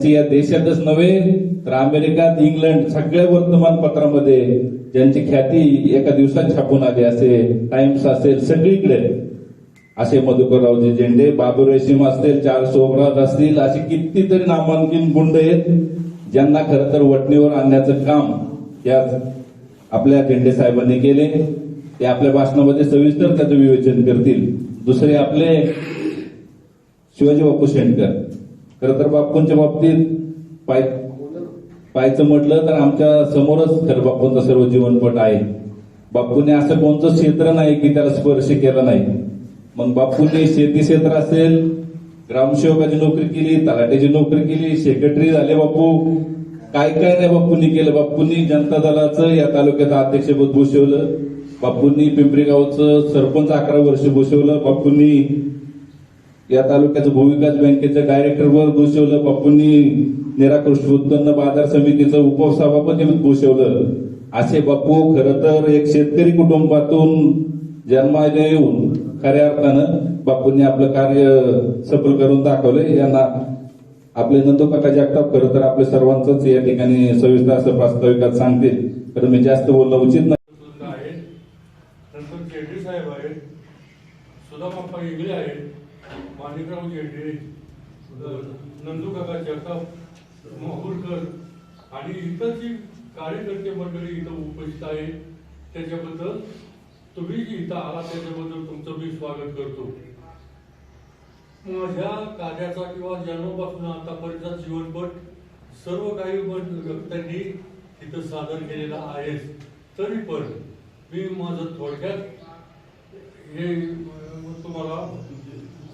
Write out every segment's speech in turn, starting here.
या देशातच नव्हे तर अमेरिकात इंग्लंड सगळ्या वर्तमानपत्रामध्ये ज्यांची ख्याती एका दिवसात छापून आली असे टाइम्स असेल सगळीकडे. असे मधुकररावचे झेंडे बाबू रेशीम असतील चार सोबराज असतील असे कितीतरी नामांकित गुंड आहेत ज्यांना खर तर वटणीवर आणण्याचं काम या आपल्या झेंडे साहेबांनी केले. ते आपल्या भाषणामध्ये सविस्तर त्याचं विवेचन करतील. दुसरे आपले शिवाजी बापू शेंडकर खरं तर बापूंच्या बाबतीत पाय पाहायचं म्हटलं तर आमच्या समोरच खरं बापूंचा सर्व जीवनपट आहे. बापूने असं कोणतं क्षेत्र नाही की त्याला स्पर्श केला नाही. मग बापूंनी शेती क्षेत्र असेल ग्रामसेवकाची नोकरी केली तलाट्याची नोकरी केली सेक्रेटरी झाले बापू. काय काय नाही बापूंनी केलं. बापूंनी जनता दलाचं या तालुक्याचं अध्यक्षपद भूषवलं. बापूंनी पिंपरी गावचं सरपंच अकरा वर्ष भूषवलं. बापूंनी या तालुक्याचं भूविकास बँकेचं डायरेक्टरवर घोषवलं बापूंनी निराकृष्ट उत्पन्न बाजार समितीचं उपसभापती घोषवलं असे बापू खर तर एक शेतकरी कुटुंबातून जन्माला येऊन खऱ्या अर्थानं बापूंनी आपलं कार्य सफल करून दाखवले. यांना आपले नंदू काका जगताप खरं तर आपल्या सर्वांचंच या ठिकाणी सविस्तर असं प्रास्ताविकात सांगतील. तर मी जास्त बोलणं उचित नाही. सुद्धा आहेत साहेब आहेत. इंगळे आहेत. माणिकराव नंदू काका जगताप मोहूरकर आणि इतर जी कार्यकर्ते मंडळी इथं उपस्थित आहेत. त्याच्याबद्दल तुम्ही जी इथं आला त्याच्याबद्दल तुमचं मी स्वागत करतो. माझ्या कार्याचा किंवा जन्मापासून आतापर्यंतचा जीवनपट सर्व काही त्यांनी तिथं सादर केलेला आहे तरी पण मी माझं थोडक्यात हे तुम्हाला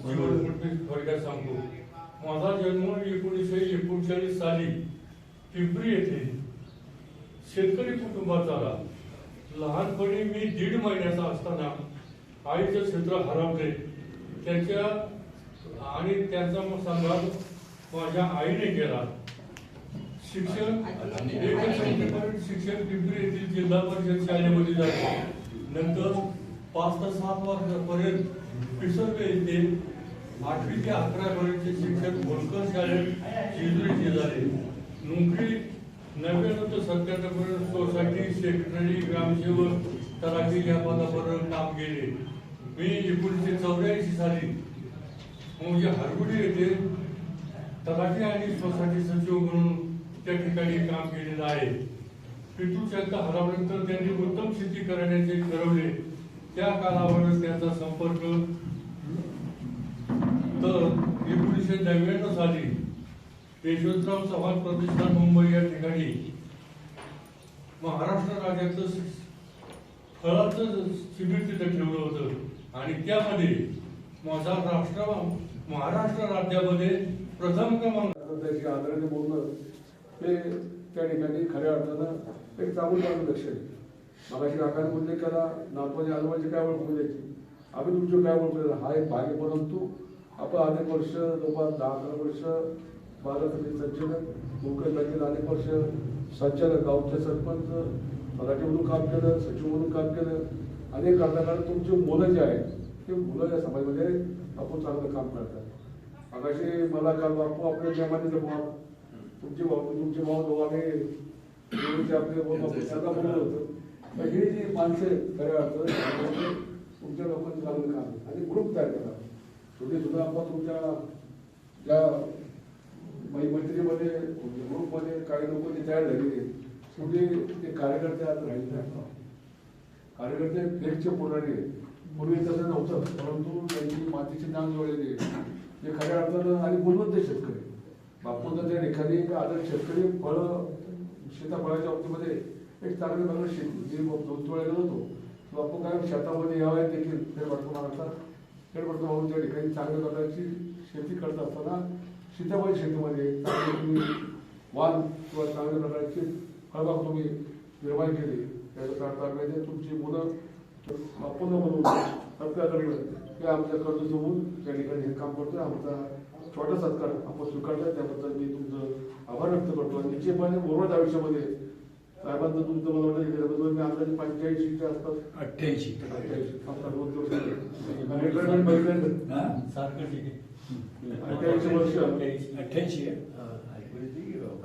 मी थोडक्यात सांगतो माझा जन्म एकोणीसशे एकोणचाळीस साली पिंपरी येथे शेतकरी कुटुंबात झाला. लहानपणी मी दीड महिन्याचा असताना आईचं क्षेत्र हरवले. त्याच्या आणि त्यांचा मग संघात माझ्या आईने केला. शिक्षण शिक्षण पिंपरी येथील जिल्हा परिषद शाळेमध्ये झाले. नंतर पाच ते सात वर्षापर्यंत पिसरले येथे आठवी ते अकरा पर्यंतचे शिक्षण होलकर शाळेत जेजुरीचे झाले नोकरी नव्याण्णव ते सत्त्याण्णव पर्यंत सोसायटी सेक्रेटरी ग्रामसेवक तलाठी या पदापर्यंत काम केले. मी एकोणीसशे चौऱ्याऐंशी साली म्हणजे हरगुडी येथे तलाठी आणि सोसायटी सचिव म्हणून त्या ठिकाणी काम केलेलं आहे. पितृ शंका हरवल्यानंतर त्यांनी उत्तम शेती करण्याचे ठरवले. त्या कालावधीत त्यांचा संपर्क तर एकोणीसशे नव्याण्णव साली यशवंतराव चव्हाण प्रतिष्ठान मुंबई या ठिकाणी महाराष्ट्र राज्याचं फळाचं शिबिर तिथं ठेवलं होतं. आणि त्यामध्ये माझा राष्ट्र महाराष्ट्र राज्यामध्ये प्रथम क्रमांक त्याची आदराने बोलणं ते त्या ठिकाणी खऱ्या अर्थानं एक चांगलं चांगलं लक्ष आहे. मगाशी काकाने बोलले केला नागपूरच्या आजूबाजूची काय ओळख द्यायची? आम्ही तुमचे काय ओळख हा एक भाग आहे परंतु आपण अनेक वर्ष जवळपास दहा अकरा वर्ष बाजार समिती संचालक मुख्य बँकेत अनेक वर्ष संचालक गावचे सरपंच मराठी काम केलं सचिव म्हणून काम केलं. अनेक कारणाकडे तुमची मुलं जे आहेत ते मुलं या समाजामध्ये आपण चांगलं काम करतात. अगाशी मला काल बापू आपल्या जमाने भाऊ तुमचे भाऊ तुमचे भाऊ दोघं आम्ही दोघीचे आपले भाऊ त्यांना बोललं होतं. तर हे जी माणसं आहेत खऱ्या अर्थाने तुमच्या लोकांचं चांगलं काम आणि ग्रुप तयार करा. छोटे सुद्धा आपण तुमच्या ज्या मैत्रीमध्ये ग्रुपमध्ये काही लोक जे तयार झालेले आहेत, शेवटी ते कार्यकर्ते आज राहिले नाही. कार्यकर्ते फ्लेक्सचे पुढारी पूर्वी तसं नव्हतं परंतु त्यांची मातीची नांग जोडलेली ते खऱ्या अर्थानं आणि गुणवंत शेतकरी. बापूंचा त्या ठिकाणी एक आदर शेतकरी फळ सीताफळाच्या बाबतीमध्ये एक चांगली चांगलं शेती जे दोन वेळेला होतो बापू काय शेतामध्ये यावं देखील ते पडतो महाराष्ट्रात खेडपडतो भाऊ त्या ठिकाणी चांगल्या प्रकारची शेती करत असताना सीताबाई शेतीमध्ये तुम्ही वाण किंवा चांगल्या प्रकारचे फळबाग तुम्ही निर्माण केली त्याचा म्हणजे तुमची मुलं आपण म्हणून सरकारकडे ते आमच्या कर्ज होऊन त्या ठिकाणी हे काम करतोय. आमचा छोटा सत्कार आपण स्वीकारला त्याबद्दल मी तुमचं आभार व्यक्त करतो. आणि निश्चितपणे उर्वरित आयुष्यामध्ये साहेबांचं तुमचं मला वाटतं मी अंदाजे पंच्याऐंशीच्या आसपास अठ्ठ्याऐंशी अठ्ठ्याऐंशी. रिटायरमेंट बघितलं हा? सारखं ठीक आहे. अठ्ठ्याऐंशी वर्ष. अठ्ठ्याऐंशी आहे?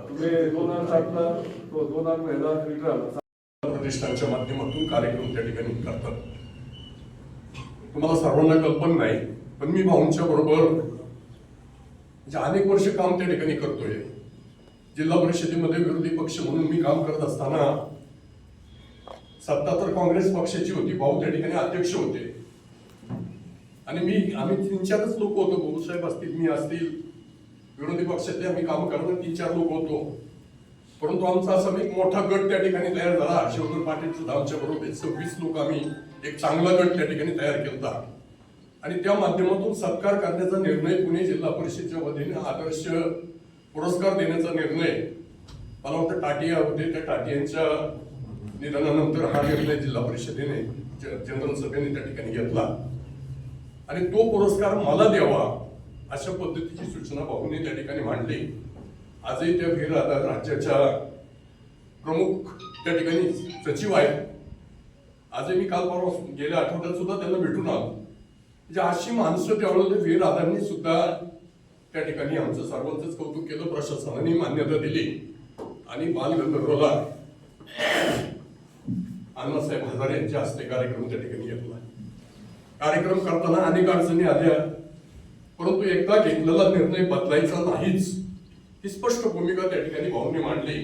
तुम्ही दोन हजार सातला तो दोन हजार रिटायर आला. प्रतिष्ठानच्या माध्यमातून कार्यक्रम त्या ठिकाणी करतात. तुम्हाला सर्वांना कल्पना नाही पण मी भाऊंच्या बरोबर म्हणजे अनेक वर्ष काम त्या ठिकाणी करतोय. जिल्हा परिषदेमध्ये विरोधी पक्ष म्हणून मी काम करत असताना सत्ता तर काँग्रेस पक्षाची होती भाऊ त्या ठिकाणी अध्यक्ष होते. आणि मी आम्ही तीन चारच लोक होतो भाऊसाहेब असतील मी असतील विरोधी पक्षातले आम्ही काम करणार तीन चार लोक होतो. परंतु आमचा असा एक मोठा गट त्या ठिकाणी तयार झाला हर्षवर्धन पाटील सुद्धा आमच्या बरोबर सव्वीस लोक आम्ही एक चांगला गट त्या ठिकाणी तयार केला आणि त्या माध्यमातून सत्कार करण्याचा निर्णय पुणे जिल्हा परिषदेच्या वतीने आदर्श पुरस्कार देण्याचा निर्णय मला वाटतं टाटिया होते. त्या टाटियांच्या निधनानंतर हा निर्णय जिल्हा परिषदेने जनरल सभेने त्या ठिकाणी घेतला. आणि तो पुरस्कार मला द्यावा अशा पद्धतीची सूचना भाऊने त्या ठिकाणी मांडली. आजही त्या वीर राज्याच्या प्रमुख त्या ठिकाणी सचिव आहेत. आजही मी काल परवा गेल्या आठवड्यात सुद्धा त्यांना भेटून आलो. म्हणजे अशी माणसं त्यावेळेला वीर आधारनी सुद्धा त्या ठिकाणी आमचं सर्वांचंच कौतुक केलं प्रशासनाने मान्यता दिली. आणि बालगंधर्वला अण्णासाहेब हजारे यांच्या हस्ते कार्यक्रम त्या ठिकाणी घेतला. कार्यक्रम करताना अनेक अडचणी आल्या परंतु एकदा घेतलेला निर्णय बदलायचा नाहीच. ही स्पष्ट भूमिका त्या ठिकाणी भाऊने मांडली.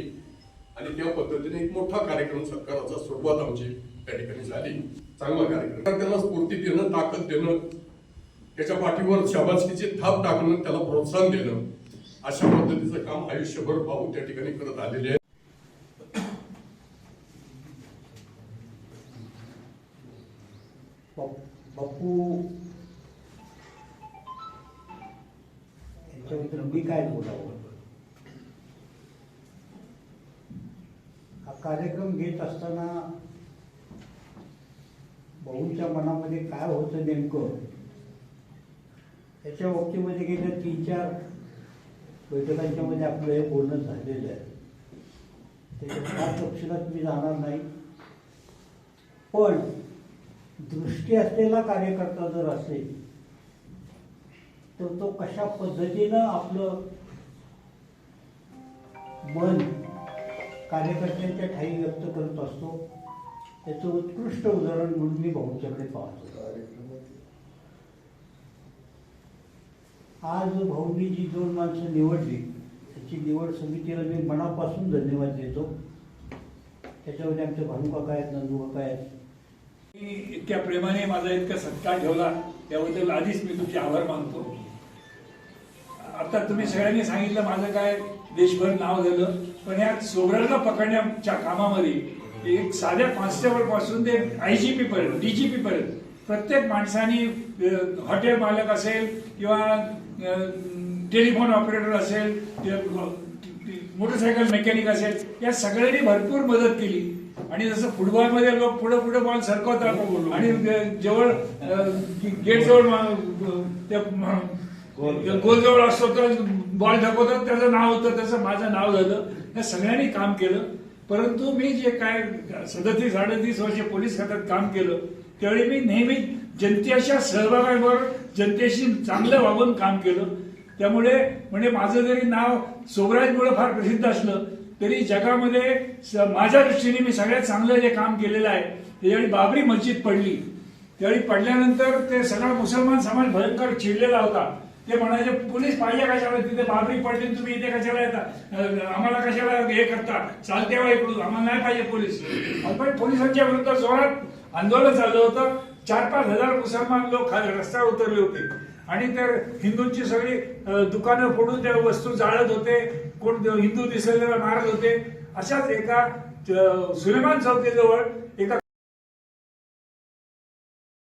आणि त्या पद्धतीने एक मोठा कार्यक्रम सरकाराचा सुरुवात आमची त्या ठिकाणी झाली. चांगला कार्यक्रम. त्यांना त्याला स्फूर्ती देणं ताकद देणं त्याच्या पाठीवर शाबासकीची थाप टाकणं त्याला प्रोत्साहन देणं अशा पद्धतीचं काम आयुष्यभर भाऊ त्या ठिकाणी करत आलेले आहे बापू यांच्याबद्दल मी काय बोलावं? हा कार्यक्रम घेत असताना भाऊंच्या मनामध्ये काय होतं नेमकं? त्याच्या बाबतीमध्ये गेल्या तीन चार बैठकांच्या मध्ये आपलं हे बोलणं झालेलं आहे. त्याच्या फार तपशिलात मी जाणार नाही. पण दृष्टी असलेला कार्यकर्ता जर असेल तर तो कशा पद्धतीनं आपलं मन कार्यकर्त्यांच्या ठाई व्यक्त करत असतो त्याचं उत्कृष्ट उदाहरण म्हणून मी भाऊच्याकडे पाहतो. आज भाऊंनी जी दोन माणसं निवडली त्याची निवड समितीला मी मनापासून धन्यवाद देतो. त्याच्यामध्ये आमचे भानुकाका आहेत नंदूकाका आहेत. मी इतक्या प्रेमाने माझा इतका सत्कार ठेवला त्याबद्दल आधीच मी तुमचे आभार मानतो. आता तुम्ही सगळ्यांनी सांगितलं माझं काय देशभर नाव झालं पण या सोबराला पकडण्याच्या कामामध्ये एक साध्या कॉन्स्टेबलपासून ते आय जी पी पर्यंत डीजीपी पर्यंत प्रत्येक माणसाने हॉटेल मालक असेल किंवा टेलिफोन ऑपरेटर असेल मोटरसायकल मेकॅनिक असेल या सगळ्यांनी भरपूर मदत केली. आणि जसं फुटबॉलमध्ये लोक पुढे पुढे बॉल सरकवतात. आणि जवळ गेट जवळ गोल जवळ असतो तर बॉल ढकवतात त्याचं नाव होतं तसं माझं नाव झालं. या सगळ्यांनी काम केलं. परंतु मी जे काय सदतीस अडतीस वर्ष पोलीस खात्यात काम केलं त्यावेळी मी नेहमी जनतेच्या सहभागावर जनतेशी चांगलं वागून काम केलं. त्यामुळे म्हणजे माझं जरी नाव सोबराजमुळे फार प्रसिद्ध असलं तरी जगामध्ये माझ्या दृष्टीने मी सगळ्यात चांगलं जे काम केलेलं आहे त्यावेळी बाबरी मस्जिद पडली. त्यावेळी पडल्यानंतर ते सगळा मुसलमान समाज भयंकर चिडलेला होता. ते म्हणायचे पोलीस पाहिजे कशाला? तिथे बाबरी पडली तुम्ही इथे कशाला येता? आम्हाला कशाला हे करता? चालते वा इकडून. आम्हाला नाही पाहिजे पोलीस. पण पोलिसांच्या विरुद्ध जोरात आंदोलन झालं होतं. चार पाच हजार मुसलमान लोक खाली रस्त्यावर उतरले होते. आणि तर हिंदूंची सगळी दुकानं फोडून त्या वस्तू जाळत होते. कोण हिंदू दिसलेला मारत होते. अशाच एका सुलेमान चौकीजवळ एका